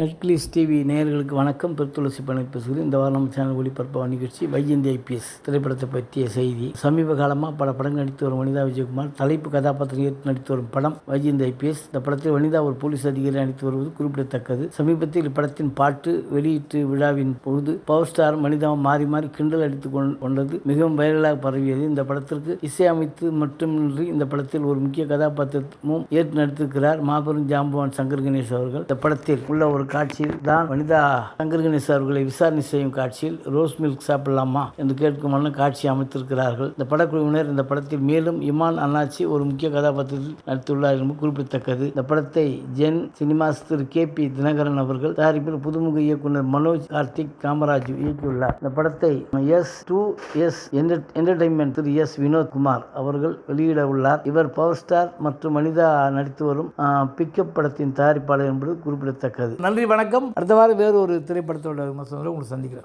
நெட்கிளிஸ் TV நேயர்களுக்கு வணக்கம். பெருத்துளசி பணி பேசுகிறேன். இந்த வாரம் நம்ம சேனல் ஒளிபரப்பான நிகழ்ச்சி வைஜந்தி ஐபிஎஸ் திரைப்படத்தை பற்றிய செய்தி. சமீப காலமாக பல படங்கள் நடித்து வரும் வனிதா விஜயகுமார் தலைப்பு கதாபாத்திரம் ஏற்று நடித்து வரும் படம் வைஜந்தி ஐபிஎஸ். இந்த படத்தில் வனிதா ஒரு போலீஸ் அதிகாரி நடித்து வருவது குறிப்பிடத்தக்கது. சமீபத்தில் இப்படத்தின் பாட்டு வெளியீட்டு விழாவின் பொழுது பவர் ஸ்டார் வனிதாவும் மாறி மாறி கிண்டல் அடித்து கொண்டது மிகவும் வைரலாக பரவியது. இந்த படத்திற்கு இசையமைத்து மட்டுமின்றி இந்த படத்தில் ஒரு முக்கிய கதாபாத்திரமும் ஏற்று நடித்திருக்கிறார் மாபெரும் ஜாம்பவான் சங்கர் கணேஷ் அவர்கள். இந்த படத்தில் உள்ள ஒரு காட்சியில் தான் வனிதா சங்கர்கணேஷ் அவர்களை விசாரணை செய்யும் காட்சியில் ரோஸ் மில்க் சாப்பிடலாமா என்று கேட்கும் வண்ணம் காட்சி அமைத்திருக்கிறார்கள். இந்த படக்குழுவினர் இந்த படத்தில் மேலும் இமான் அண்ணாச்சி ஒரு முக்கிய கதாபாத்திரத்தில் நடித்துள்ளார் என்பது குறிப்பிடத்தக்கது. இந்த படத்தை ஜென் சினிமாஸ் திரு கே பி தினகரன் அவர்கள் தயாரிப்பில் புதுமுக இயக்குனர் மனோஜ் கார்த்திக் காமராஜ் இயக்கியுள்ளார். இந்த படத்தை எஸ் டூ எஸ் என்டர்டைன்மெண்ட் திரு எஸ் வினோத் குமார் அவர்கள் வெளியிட உள்ளார். இவர் பவர் ஸ்டார் மற்றும் வனிதா நடித்து வரும் பிக்கப் படத்தின் தயாரிப்பாளர் என்பது குறிப்பிடத்தக்கது. நன்றி வணக்கம். அடுத்த வாரம் வேறு ஒரு திரைப்படத்தோட விமர்சனத்தில் உங்களை சந்திக்கிறேன்.